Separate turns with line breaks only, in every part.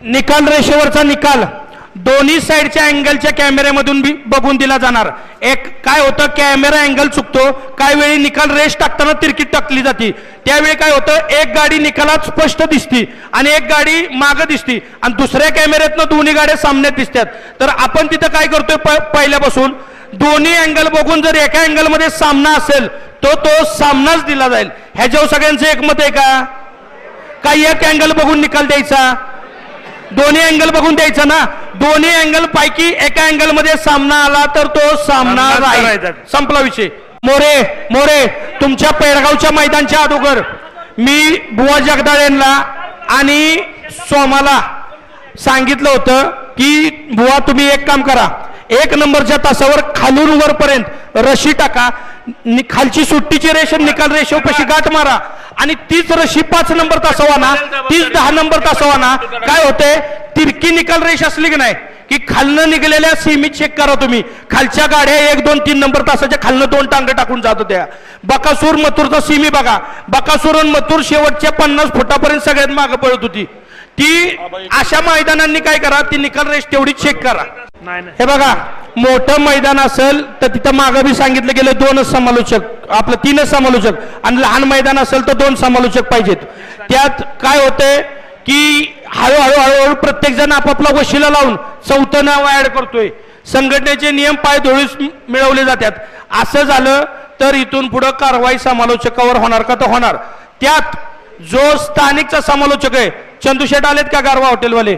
निकाल रेषेवरचा निकाल. दोन्ही साईडच्या अँगलच्या कॅमेऱ्यामधून बी बघून दिला जाणार. एक काय होतं कॅमेरा अँगल चुकतो काही वेळी निकाल रेष टाकताना तिरकीट टाकली जाते. त्यावेळी काय होतं एक गाडी निकालात स्पष्ट दिसती आणि एक गाडी मागं दिसती आणि दुसऱ्या कॅमेऱ्यातनं दोन्ही गाड्या सामन्यात दिसतात. तर आपण तिथं काय करतोय प- पहिल्यापासून दोन्ही अँगल बघून जर एका अँगलमध्ये सामना असेल तो तो सामनाच दिला जाईल. ह्याच्यावर सगळ्यांचं एकमत आहे का? काही एक अँगल बघून निकाल द्यायचा. दोन्ही अँगल बघून द्यायचा ना. दोन्ही अँगल पैकी एका अँगलमध्ये सामना आला तर तो सामना राहील. संपला विषय. मोरे मोरे तुमच्या पेडगावच्या मैदानच्या अगोदर मी बुवा जगदाळ यांना आणि सोमाला सांगितलं होतं की बुवा तुम्ही एक काम करा. एक नंबरच्या तासावर खालून वरपर्यंत रशी टाका. नि- खालची सुट्टीची रेषा निकाल रेषेपाशी गाठ मारा. आणि तीच रशी पाच नंबर तासावा ना तीच दहा नंबर तासावा ना काय होते तिरकी निकाल रेष असली की नाही की खालनं निघालेल्या सीमित चेक करा तुम्ही. खालच्या गाड्या एक दोन तीन नंबर तासाच्या खालनं दोन टांग टाकून जात होत्या. बकासूर मथुरचा सीमी बघा. बकासूर आणि मथुर शेवटच्या पन्नास फुटापर्यंत सगळ्यात मागे पळत होती. ती अशा मैदानांनी काय करा ती निकाल रेष तेवढी चेक करा. हे बघा मोठं मैदान असेल तर तिथं मागं बी सांगितलं गेलं दोनच समालोचक आपलं तीनच समालोचक. आणि लहान मैदान असेल तर दोन समालोचक पाहिजेत. त्यात काय होतंय की हळूहळू हळूहळू प्रत्येक जण आपापला वशिला लावून चौथं नाव ऍड करतोय. संघटनेचे नियम पाय धुळीस मिळवले जातात. असं झालं तर इथून पुढं कारवाई समालोचकावर होणार का? तर होणार. त्यात जो स्थानिकचा समालोचक आहे चंदूशेठ आलेत का गारवा हॉटेलवाले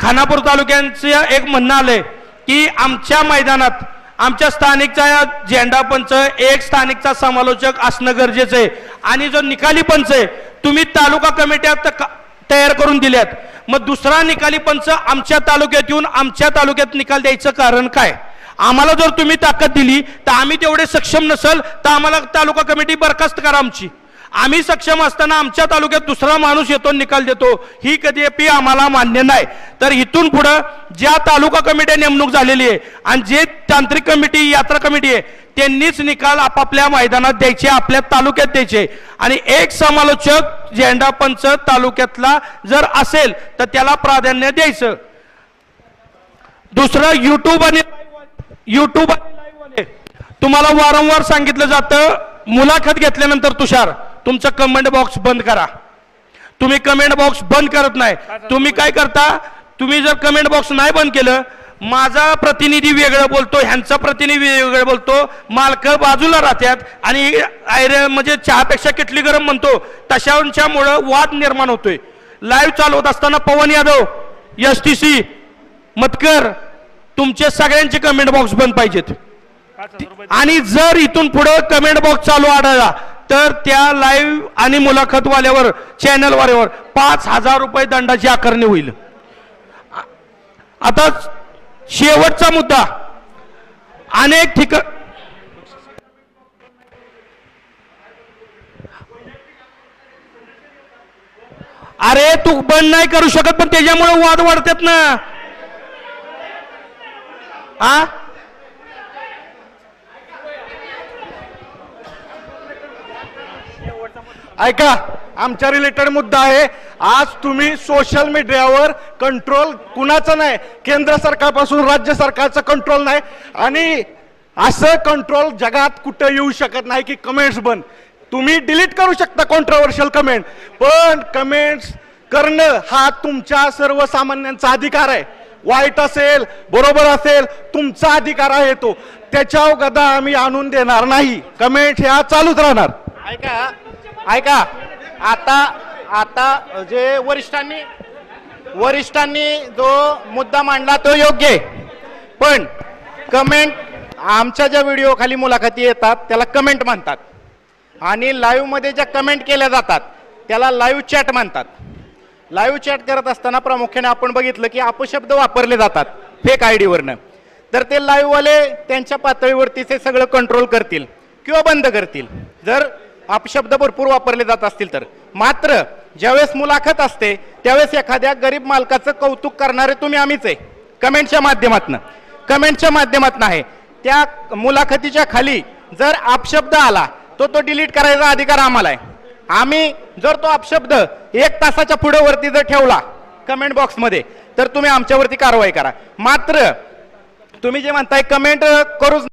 खानापूर तालुक्यांचं एक म्हणणं आलंय की आमच्या मैदानात आमच्या स्थानिकचा या झेंडा पंच एक स्थानिकचा समालोचक असणं गरजेचं आहे. आणि जो निकाली पंच आहे तुम्ही तालुका कमिट्या तयार करून दिल्यात. मग दुसरा निकाली पंच आमच्या तालुक्यात येऊन आमच्या तालुक्यात निकाल द्यायचं कारण काय? आम्हाला जर तुम्ही ताकद दिली तर आम्ही तेवढे सक्षम नसल तर आम्हाला तालुका कमिटी बरखास्त करा आमची. आम्ही सक्षम असताना आमच्या तालुक्यात दुसरा माणूस येतो निकाल देतो. ही कधी आम्हाला मान्य नाही. तर इथून पुढं ज्या तालुका कमिट्या नेमणूक झालेली आहे आणि जे तांत्रिक कमिटी यात्रा कमिटी आहे त्यांनीच निकाल आपापल्या मैदानात द्यायचे आपल्या तालुक्यात द्यायचे. आणि एक समालोचक झेंडा पंच तालुक्यातला जर असेल तर त्याला प्राधान्य द्यायचं. दुसरं युट्यूब आणि युट्यूब आणि तुम्हाला वारंवार सांगितलं जातं मुलाखत घेतल्यानंतर तुषार. तुमचं कमेंट बॉक्स बंद करा. तुम्ही कमेंट बॉक्स बंद करत नाही. तुम्ही काय करता? तुम्ही जर कमेंट बॉक्स नाही बंद केलं माझा प्रतिनिधी वेगळं बोलतो ह्यांचा प्रतिनिधी वेगळं बोलतो मालक बाजूला राहतात आणि आयरे म्हणजे चहापेक्षा किटली गरम म्हणतो तशांच्यामुळं वाद निर्माण होतोय. लाईव्ह चालवत असताना Pavan Yadav S T C Matkar तुमचे सगळ्यांचे कमेंट बॉक्स बंद पाहिजेत. आणि जर इथून पुढे कमेंट बॉक्स चालू आढळला तर त्या लाईव्ह आणि मुलाखत वाल्यावर चॅनल वाल्यावर पाच हजार रुपये दंडाची आकारणी होईल. आता शेवटचा मुद्दा. अनेक ठिकाण अरे तू बंद नाही करू शकत पण त्याच्यामुळे वाद वाढतात ना. आ?
ऐका आमच्या रिलेटेड मुद्दा आहे आज तुम्ही सोशल मीडियावर कंट्रोल कुणाचं नाही केंद्र सरकारपासून राज्य सरकारचं कंट्रोल नाही आणि असं कंट्रोल जगात कुठं येऊ शकत नाही की कमेंट्स बंद. तुम्ही डिलीट करू शकता कॉन्ट्रोवर्शियल कमेंट पण कमेंट्स करणं हा तुमच्या सर्वसामान्यांचा अधिकार आहे. वाईट असेल बरोबर असेल तुमचा अधिकार आहे तो. त्याच्यावर गदा आम्ही आणून देणार नाही. कमेंट ह्या चालूच राहणार.
ऐका ऐका आता आता जे वरिष्ठांनी वरिष्ठांनी जो मुद्दा मांडला तो योग्य आहे. पण कमेंट आमच्या ज्या व्हिडिओ खाली मुलाखती येतात त्याला कमेंट म्हणतात. आणि लाईव्हमध्ये ज्या कमेंट केल्या जातात त्याला लाईव्ह चॅट म्हणतात. लाईव्ह चॅट करत असताना प्रामुख्याने आपण बघितलं की अपशब्द वापरले जातात फेक आय डीवरनं तर ते लाईव्हवाले त्यांच्या पातळीवरती ते सगळं कंट्रोल करतील किंवा बंद करतील. जर अपशब्द भरपूर वापरले जात असतील तर. मात्र ज्यावेळेस मुलाखत असते त्यावेळेस एखाद्या गरीब मालकाचं कौतुक करणारे तुम्ही आम्हीच आहे. कमेंटच्या माध्यमातनं. कमेंटच्या माध्यमातनं आहे. त्या मुलाखतीच्या खाली जर अपशब्द आला तो तो डिलीट करायचा अधिकार आम्हाला आहे. आम्ही जर तो अपशब्द एक तासाच्या पुढे वरती जर ठेवला कमेंट बॉक्समध्ये तर तुम्ही आमच्यावरती कारवाई करा. मात्र तुम्ही जे म्हणताय कमेंट करूच